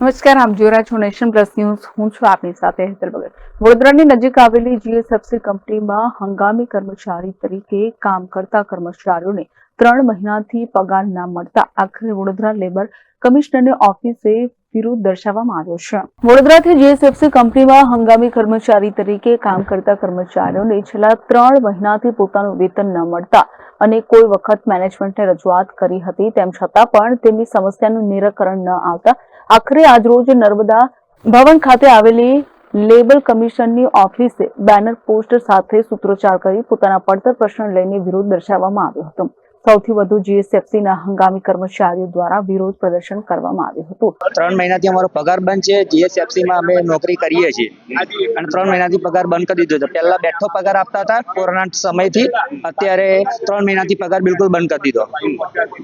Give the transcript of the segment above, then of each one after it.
નમસ્કાર, આપ જોઈ રહ્યા છો નેશન પ્લસ ન્યૂઝ. હું છું આપની સાથે હેતલ ભગત. વડોદરાની નજીક આવેલી જીએસએફસી કંપનીમાં હંગામી કર્મચારી તરીકે કામ કરતા કર્મચારીઓને ત્રણ મહિનાથી પગાર ના મળતા આખરે વડોદરા લેબર કમિશનરની ઓફિસે વિરોધ દર્શાવવામાં આવ્યો છે. વડોદરાથી જીએસએફસી કંપનીમાં હંગામી કર્મચારી તરીકે કામ કરતા કર્મચારીઓને છેલ્લા ત્રણ મહિનાથી પોતાનું વેતન ન મળતા અને કોઈ વખત મેનેજમેન્ટને રજૂઆત કરી હતી, તેમ છતાં પણ તેમની સમસ્યાનું નિરાકરણ ન આવતા આખરે આજરોજ નર્મદા ભવન ખાતે આવેલી લેબર કમિશનની ઓફિસે બેનર પોસ્ટર સાથે સૂત્રોચ્ચાર કરી પોતાના પડતર પ્રશ્ન લઈને વિરોધ દર્શાવવામાં આવ્યો હતો. સૌથી વધુ જીએસએફસીના હંગામી કર્મચારીઓ દ્વારા વિરોધ પ્રદર્શન કરવામાં આવ્યું હતું. ત્રણ મહિનાથી અમારો પગાર બંધ છે. જીએસએફસીમાં અમે નોકરી કરીએ છીએ. અને ત્રણ મહિનાથી પગાર બંધ કરી દીધો હતો પહેલા બેઠો પગાર આપતા હતા કોરોના સમયથી. અત્યારે ત્રણ મહિનાથી પગાર બિલકુલ બંધ કરી દીધો.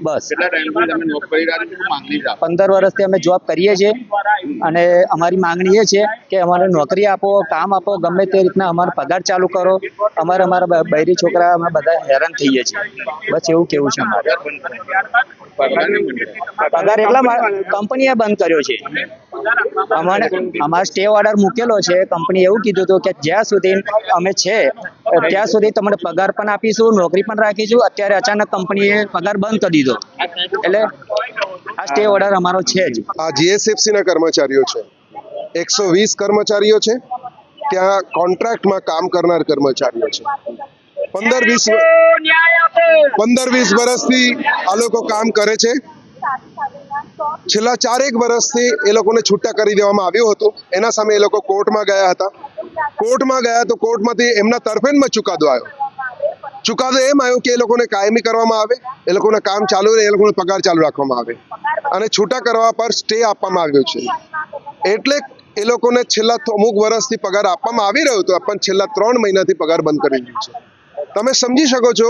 બસ? પંદર વર્ષથી અમે જોબ કરીએ છીએ. અને અમારી માંગણી એ છે કે અમારે નોકરી આપો, કામ આપો, ગમે તે રીતના અમારો પગાર ચાલુ કરો. અમારે અમારા બૈરી છોકરા અમે બધા હેરાન થઈએ છીએ. બસ એવું કેવું છે પગાર એટલા કંપનીએ બંધ કર્યો છે. અમારે અમારે સ્ટે ઓર્ડર મૂકેલો છે. કંપની એવું કીધું હતું કે જ્યાં સુધી અમે છે, ત્યાં સુધી તમને પગાર પણ આપીશું, નોકરી પણ રાખીશું. અત્યારે અચાનક કંપનીએ પગાર બંધ કરી દીધો. એટલે આ સ્ટે ઓર્ડર અમારો છે જ. આ જીએસએફસી ના કર્મચારીઓ છે. એકસો વીસ કર્મચારીઓ છે. ત્યાં કોન્ટ્રાક્ટમાં કામ કરનાર કર્મચારીઓ છે. પંદર વીસ પંદર વીસ વર્ષથી આ લોકો કામ કરે છે. છેલ્લા ચારેક વર્ષથી એ લોકોને છૂટા કરી દેવામાં આવ્યું હતું. એના સામે એ લોકો કોર્ટમાં ગયા હતા. કોર્ટમાં ગયા તો કોર્ટમાંથી એમના તરફેણમાં ચુકાદો આવ્યો. ચુકાદો એમ આવ્યો કે એ લોકોને કાયમી કરવામાં આવે એ લોકોને કામ ચાલુ રહે એ લોકોને પગાર ચાલુ રાખવામાં આવે. અને છૂટા કરવા પર સ્ટે આપવામાં આવ્યો છે. એટલે એ લોકોને છેલ્લા અમુક વર્ષથી પગાર આપવામાં આવી રહ્યો હતો પણ છેલ્લા ત્રણ મહિનાથી પગાર બંધ કરી દીધો છે. તમે સમજી શકો છો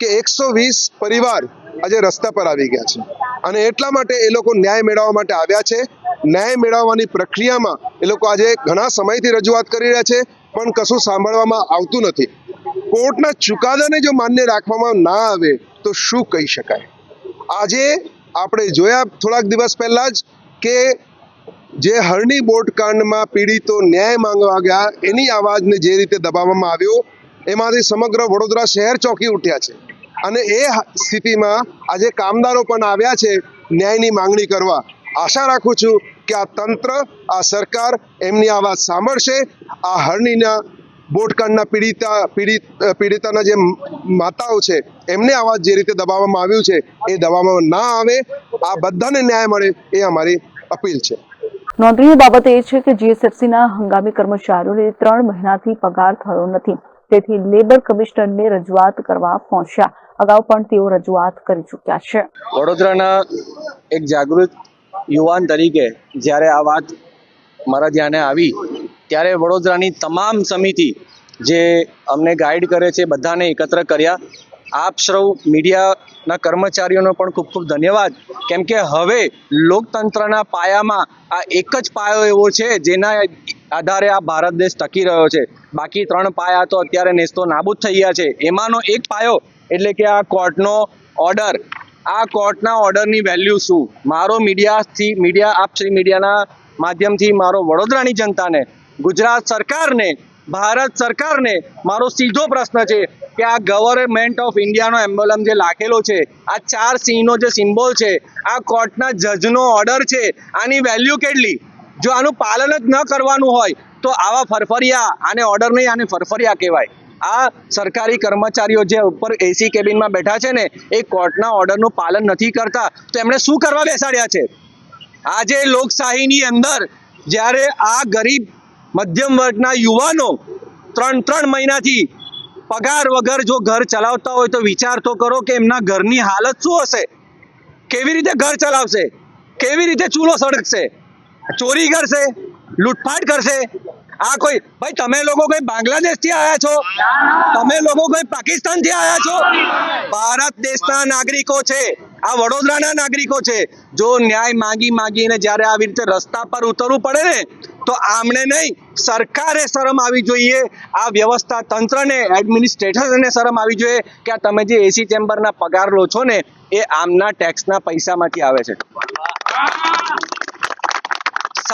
કે એકસો વીસ પરિવાર આજે રસ્તા પર આવી ગયા છે. અને એટલા માટે એ લોકો ન્યાય મેળવવા માટે આવ્યા છે. ન્યાય મેળવવાની પ્રક્રિયામાં એ લોકો આજે ઘણા સમયથી રજૂઆત કરી રહ્યા છે, પણ કશું સાંભળવામાં આવતું નથી. કોર્ટના ચુકાદાને જો માન્ય રાખવામાં ના આવે, તો શું કહી શકાય? આજે આપણે જોયા થોડાક દિવસ પહેલાં જ કે જે હરણી બોટ કાંડમાં પીડિતો ન્યાય માંગવા ગયા, એની અવાજને જે રીતે દબાવવામાં આવ્યો એમાંથી સમગ્ર વડોદરા શહેર ચોંકી ઉઠ્યા છે. અને એ સ્થિતિમાં આજે કામદારો પણ આવ્યા છે ન્યાયની માંગણી કરવા. આશા રાખું છું કે આ તંત્ર, આ સરકાર એમની અવાજ સાંભળશે. આ હરણીના બોટકાંડના પીડિતા, પીડિત પીડિતાના જે માતાઓ છે, એમને અવાજ જે રીતે દબાવવામાં આવ્યું છે, એ દબાવવામાં ના આવે. આ બધાને ન્યાય મળે એ અમારી અપીલ છે. નોંધનીય બાબત એ છે કે જીએસએફસીના હંગામી કર્મચારીઓને ત્રણ મહિનાથી પગાર થયો નથી. તેથી લેબર કમિશનરને રજૂઆત કરવા પહોંચ્યા. અગાઉ પણ તેઓ રજૂઆત કરી ચૂક્યા છે. વડોદરાના એક જાગૃત યુવાન તરીકે જ્યારે આ વાત મારા ધ્યાને આવી, ત્યારે વડોદરાની તમામ સમિતિ જે અમને ગાઈડ કરે છે, બધાને એકત્ર કર્યા. આપ સૌ મીડિયાના કર્મચારીઓનો પણ ખૂબ ખૂબ ધન્યવાદ. કેમ કે હવે લોકતંત્રના પાયામાં આ એક જ પાયો એવો છે જેના આધારે આ ભારત દેશ ટકી રહ્યો છે. બાકી ત્રણ પાયા તો અત્યારે નેસ્તો નાબૂદ થઈ ગયા છે. એમાંનો એક પાયો એટલે કે આ કોર્ટનો ઓર્ડર. આ કોર્ટના ઓર્ડરની વેલ્યુ શું? મારો મીડિયાથી, મીડિયા, આપ શ્રી મીડિયાના માધ્યમથી મારો વડોદરાની જનતાને, ગુજરાત સરકારને, ભારત સરકારને મારો સીધો પ્રશ્ન છે કે આ ગવર્મેન્ટ ઓફ ઇન્ડિયાનો એમ્બલમ જે લાખેલો છે, આ ચાર સિંહનો જે સિમ્બોલ છે, આ કોર્ટના જજનો ઓર્ડર છે, આની વેલ્યુ કેટલી? જો આનું પાલન જ ન કરવાનું હોય, તો આવા ફરફરિયા આને ઓર્ડર નહીં, આને ફરફરિયા કહેવાય. આ સરકારી કર્મચારીઓ જે ઉપર એસી કેબિનમાં બેઠા છે ને, એ કોર્ટના ઓર્ડરનું પાલન નથી કરતા. તો એમણે શું કરવા બેસાડ્યા છે? આજે લોકશાહીની અંદર, જ્યારે આ ગરીબ, મધ્યમ વર્ગના યુવાનો ત્રણ ત્રણ મહિનાથી પગાર વગર જો ઘર ચલાવતા હોય તો વિચાર તો કરો કે એમના ઘરની હાલત શું હશે? કેવી રીતે ઘર ચલાવશે? કેવી રીતે ચૂલો સળગશે? ચોરી કરશે, લૂંટફાટ કરશે. આ કોઈ ભાઈ, તમે લોકો કઈ બાંગ્લાદેશથી આવ્યા છો? તમે લોકો કઈ પાકિસ્તાનથી આવ્યા છો? ભારત દેશના નાગરિકો છે. આ વડોદરાના નાગરિકો છે. જો ન્યાય માંગી માંગીને જ્યારે આવી રીતે રસ્તા પર ઉતરવું પડે ને, તો આમણે નહીં, સરકારે શરમ આવી જોઈએ. આ વ્યવસ્થા તંત્રને એડમિનિસ્ટ્રેટરને શરમ આવી જોઈએ કે આ તમે જે એસી ચેમ્બરના પગાર લો છો ને, એ આમના ટેક્સના પૈસામાંથી આવે છે.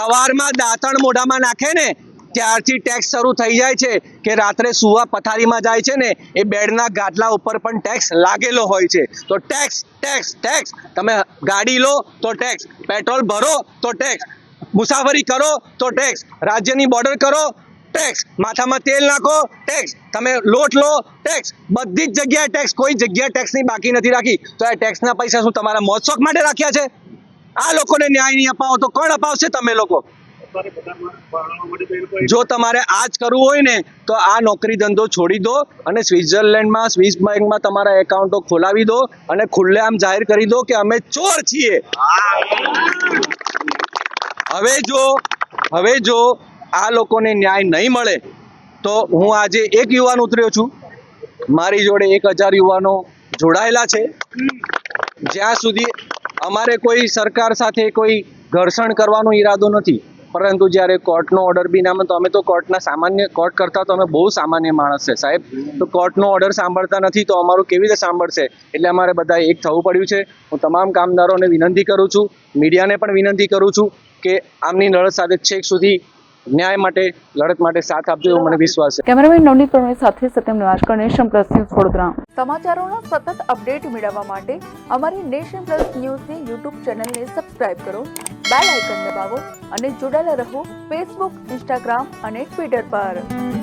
સવારમાં દાંતણ મોઢામાં નાખે ને, ત્યારથી ટેક્સ શરૂ થઈ જાય છે કે રાત્રે સુવા પથારીમાં જાય છે ને, એ બેડના ગાદલા ઉપર પણ ટેક્સ લાગેલો હોય છે. તો ટેક્સ ટેક્સ ટેક્સ તમે ગાડી લો તો ટેક્સ પેટ્રોલ ભરો તો ટેક્સ મુસાફરી કરો તો ટેક્સ રાજ્યની બોર્ડર કરો ટેક્સ માથામાં તેલ નાખો ટેક્સ તમે લોટ લો ટેક્સ બધી જ જગ્યાએ ટેક્સ કોઈ જગ્યાએ ટેક્સની બાકી નથી રાખી. તો આ ટેક્સના પૈસા શું તમારા મોજશોખ માટે રાખ્યા છે? આ લોકોને ન્યાય નહીં અપાવો તો કોણ અપાવશે તમે લોકો? જો તમારે આ જ કરવું હોય ને, તો આ નોકરી ધંધો છોડી દો અને સ્વિટ્ઝરલેન્ડમાં, સ્વિસ બેંકમાં તમારા એકાઉન્ટો ખોલાવી દો અને ખુલ્લેઆમ જાહેર કરી દો કે અમે ચોર છીએ. હવે જો હવે જો આ લોકોને ન્યાય નહીં મળે, તો હું આજે એક યુવાન ઉતર્યો છું. મારી જોડે એક હજાર યુવાનો જોડાયેલા છે. જ્યાં સુધી અમારે કોઈ સરકાર સાથે કોઈ ઘર્ષણ કરવાનો ઈરાદો નથી. પરંતુ જ્યારે કોર્ટનો ઓર્ડર બી નામે તો અમે તો કોર્ટના સામાન્ય કોર્ટ કરતા તો અમે બહુ સામાન્ય માણસ છે. સાહેબ, તો કોર્ટનો ઓર્ડર સાંભળતા નથી તો અમારું કેવી રીતે સાંભળશે? એટલે અમારે બધા એક થવું પડ્યું છે. હું તમામ કામદારોને વિનંતી કરું છું, મીડિયાને પણ વિનંતી કરું છું કે આમની લડત સાથે છેક સુધી ન્યાય માટે લડત માટે સાથ આપજો એવો મને વિશ્વાસ છે. કેમેરામેન નવનીત પ્રવીણ સાથે Satyam Nivaskar Nation Plus News Vadodara સમાચારોના સતત અપડેટ મેળવવા માટે અમારી નેશન પ્લસ ન્યૂઝની યુટ્યુબ ચેનલને સબસ્ક્રાઇબ કરો બેલ આઇકન દબાવો અને જોડાયેલા રહો ફેસબુક ઇન્સ્ટાગ્રામ અને ટ્વિટર પર.